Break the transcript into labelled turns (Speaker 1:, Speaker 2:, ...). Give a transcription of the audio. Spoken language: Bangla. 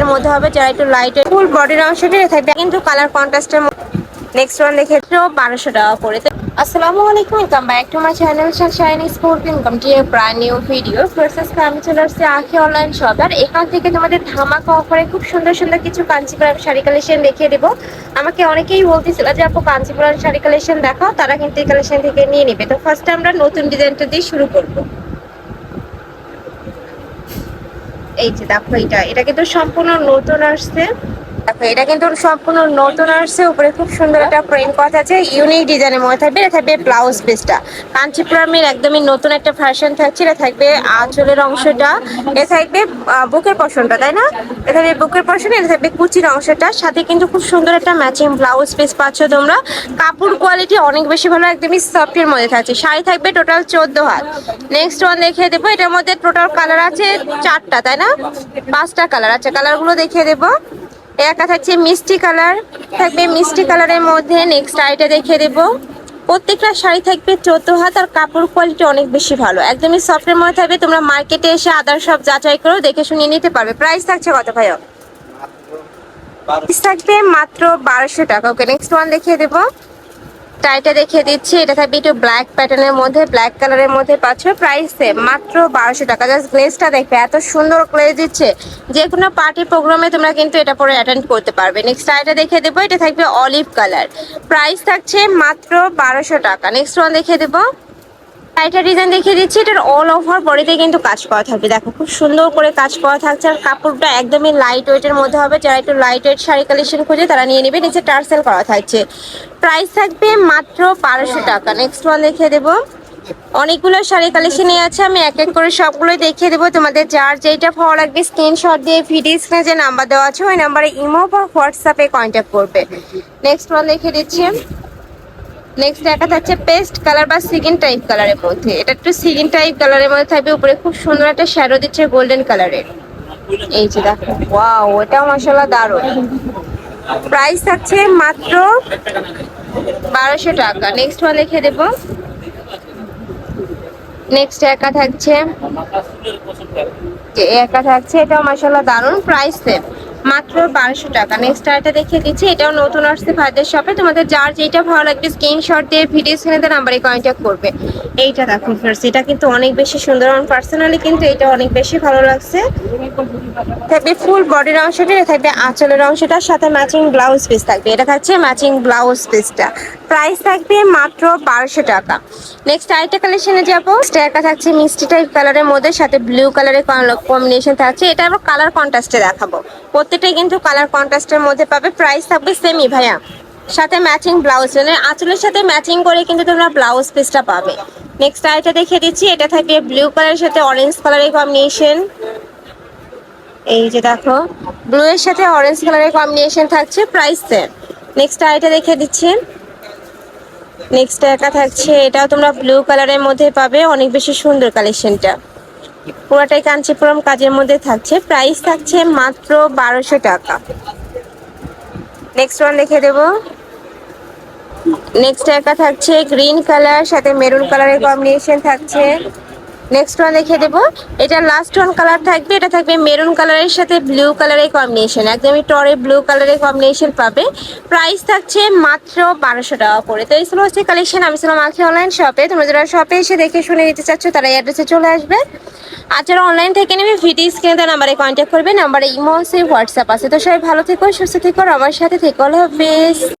Speaker 1: এর মধ্যে হবে যারা একটু লাইট ফুল বডির থাকবে। কিন্তু কালার কন্ট্রাস্টের নেক্সট ওয়ান দেখে বারোশো টাকা আসসালামু আলাইকুম back to my channel sunshine sport welcome to new video viewers আমি চলে আসছি আখি অনলাইন শপ আর এখান থেকে তোমাদের ধামাকা অফারে খুব সুন্দর সুন্দর কিছু কাঞ্চিপুরম শাড়ি কালেকশন দেখিয়ে দেবো। আমাকে অনেকেই বলতেছিল যে, আপু কাঞ্চিপুরম শাড়ি কালেকশন দেখাও। তারা কিন্তু এই কালেকশন থেকে নিয়ে নেবে। তো ফার্স্টে আমরা নতুন ডিজাইনটা দিয়ে শুরু করব। এই যে দেখো এটা এটা কিন্তু সম্পূর্ণ নতুন আসছে। দেখো, এটা কিন্তু সম্পূর্ণ নতুন আসছে। উপরে খুব সুন্দর একটা প্রিন্ট করা আছে ইউনিক ডিজাইনের মধ্যে থাকবে। এটা থাকবে ব্লাউজ পিসটা কাঞ্চিপুরমের একদমই নতুন একটা ফ্যাশন থাকছে। এটা থাকবে আঁচলের অংশটা। এটা থাকবে বুকের পশনটা তাই না? এটা বুকের পশন এটা থাকবে কুচির অংশটা। সাথে কিন্তু খুব সুন্দর একটা ম্যাচিং ব্লাউজ পিস পাচ্ছ তোমরা। কাপড় কোয়ালিটি অনেক বেশি ভালো, একদমই সফটের মধ্যে থাকছে। শাড়ি থাকবে টোটাল চোদ্দ হাত। নেক্সট ওয়ান দেখিয়ে দেবো। এটার মধ্যে টোটাল কালার আছে চারটা, তাই না? পাঁচটা কালার আছে। কালারগুলো দেখিয়ে দেবো। একটা থাকছে মিষ্টি কালার থাকবে মিষ্টি কালারের মধ্যে নেক্সট আইটা দেখিয়ে দেবো। প্রত্যেকটা শাড়ি থাকবে চোদ্দ হাত আর কাপড় কোয়ালিটি অনেক বেশি ভালো। একদমই সফটের মধ্যে থাকবে তোমরা মার্কেটে এসে আদার সব যাচাই করো দেখে শুনিয়ে নিতে পারবে। প্রাইস থাকছে কত ভাই থাকবে মাত্র বারোশো টাকা। ওকে নেক্সট ওয়ান দেখিয়ে দেবো। টাইটা দেখিয়ে দিচ্ছি। এটা থাকবে একটু ব্ল্যাক প্যাটার্নের মধ্যে ব্ল্যাক কালারের মধ্যে পাচ্ছ প্রাইস মাত্র বারোশো টাকা। জাস্ট গ্লেজটা দেখবে, এত সুন্দর গ্লেজ দিচ্ছে। যে কোনো পার্টি প্রোগ্রামে তোমরা কিন্তু এটা পরে অ্যাটেন্ড করতে পারবে। নেক্সট টাইটা দেখিয়ে দেবো, এটা থাকবে অলিভ কালার প্রাইস থাকছে মাত্র বারোশো টাকা। নেক্সট ওয়ান দেখিয়ে দেবো। টাইটা ডিজাইন দেখিয়ে দিচ্ছি, এটার অল ওভার বডিতে কিন্তু কাজ করা থাকবে। দেখো, খুব সুন্দর করে কাজ করা থাকছে আর কাপড়টা একদমই লাইট ওয়েটের মধ্যে হবে। যারা একটু লাইট ওয়েট শাড়ি কালেকশন খুঁজে তারা নিয়ে নেবে। নিচে টার্সেল করা থাকছে। প্রাইস থাকবে মাত্র বারোশো টাকা। নেক্সট ওয়ান দেখিয়ে দেবো। অনেকগুলো শাড়ি কালেকশনই আছে, আমি এক এক করে সবগুলোই দেখিয়ে দেবো। তোমাদের যার যেটা ভালো লাগবে স্ক্রিনশট দিয়ে ভিডিও স্ক্রিনে যে নাম্বার দেওয়া আছে, ওই নাম্বারে ইমো বা হোয়াটসঅ্যাপে কন্ট্যাক্ট করবে। নেক্সট ওয়ান দেখিয়ে দিচ্ছি। নেক্সট দেখা থাকছে পেস্ট কালার বা সিগিন টাইপ কালারের মধ্যে। এটা একটু সিগিন টাইপ কালারের মধ্যে থাকবে, উপরে খুব সুন্দর একটা শ্যাডো দিচ্ছে গোল্ডেন কালারের এই যে দেখো ওয়াও এটাও মশলা দারুণ। প্রাইস থাকছে মাত্র বারোশো টাকা। নেক্সট ওয়ান লিখে দেব। নেক্সট একা থাকছে। একা থাকছে এটাও মাসাল্লাহ দারুণ। প্রাইস সেম মাত্র বারোশো টাকা। নেক্সট আরেকটা দেখিয়ে দিচ্ছি, এটাও নতুন আসছে ভাইদের শপে তোমাদের যার যেটা ভালো লাগবে স্ক্রিনশট দিয়ে ভিডিও স্ক্রিনে নাম্বারে কন্ট্যাক্ট করবে। এইটা দেখো ফ্রেন্ডস এটা কিন্তু অনেক বেশি সুন্দর আমার পার্সোনালি কিন্তু এটা অনেক বেশি ভালো লাগছে। থাকবে ফুল বডির অংশটা, থাকবে আঁচলের অংশটার সাথে ম্যাচিং ব্লাউজ পিস থাকবে। এটা থাকছে ম্যাচিং ব্লাউজ পিসটা প্রাইস থাকবে মাত্র বারোশো টাকা। নেক্সট আরেকটা কালেকশনে যাব। স্ট্যাকা থাকছে মিষ্টি টাইপ কালারের মধ্যে, সাথে ব্লু কালারের কম্বিনেশন থাকছে। এটা আবার কালার কন্ট্রাস্টে দেখাবো। প্রত্যেকটাই কিন্তু কালার কন্ট্রাস্টের মধ্যে পাবে। প্রাইস থাকবে সেমই ভাইয়া। সাথে ম্যাচিং ব্লাউজ মানে আঁচলের সাথে ম্যাচিং করে কিন্তু তোমরা ব্লাউজ পিসটা পাবে। নেক্সট আরেকটা দেখিয়ে দিচ্ছি। এটা থাকবে ব্লু কালারের সাথে অরেঞ্জ কালারের কম্বিনেশন এই যে দেখো ব্লু এর সাথে অরেঞ্জ কালারের কম্বিনেশন থাকছে প্রাইস সেম নেক্সট আইটা দেখে দিচ্ছি। নেক্সট একা থাকছে, এটাও তোমরা ব্লু কালারের মধ্যে পাবে, অনেক বেশি সুন্দর কালেকশনটা পুরোটাই কাঞ্চিপুরম কাজের মধ্যে থাকছে প্রাইস থাকছে মাত্র বারোশো টাকা। নেক্সট ওয়ান দেখে দেব। নেক্সট একা থাকছে গ্রিন কালার সাথে মেরুন কালারের কম্বিনেশন থাকছে। নেক্সট ওয়ান দেখে দেবো। এটা লাস্ট ওয়ান কালার থাকবে। এটা থাকবে মেরুন কালারের সাথে ব্লু কালারের কম্বিনেশন একদমই টরে ব্লু কালারের কম্বিনেশন পাবে। প্রাইস থাকছে মাত্র বারোশো টাকা করে। তো এই ছিল হচ্ছে কালেকশন আমি ছিলাম আখি অনলাইন শপে তোমরা যারা শপে এসে দেখে শুনে নিতে চাচ্ছ, তারা এই অ্যাড্রেসে চলে আসবে। আর যারা অনলাইন থেকে নেবে ভিডিও স্ক্রিনে তার নাম্বারে কন্ট্যাক্ট করবে। নাম্বারে ইমো আছে হোয়াটসঅ্যাপ আছে। তো সবাই ভালো থেকো, সুস্থ থেকো আমার সাথে থেকো। হাফেজ।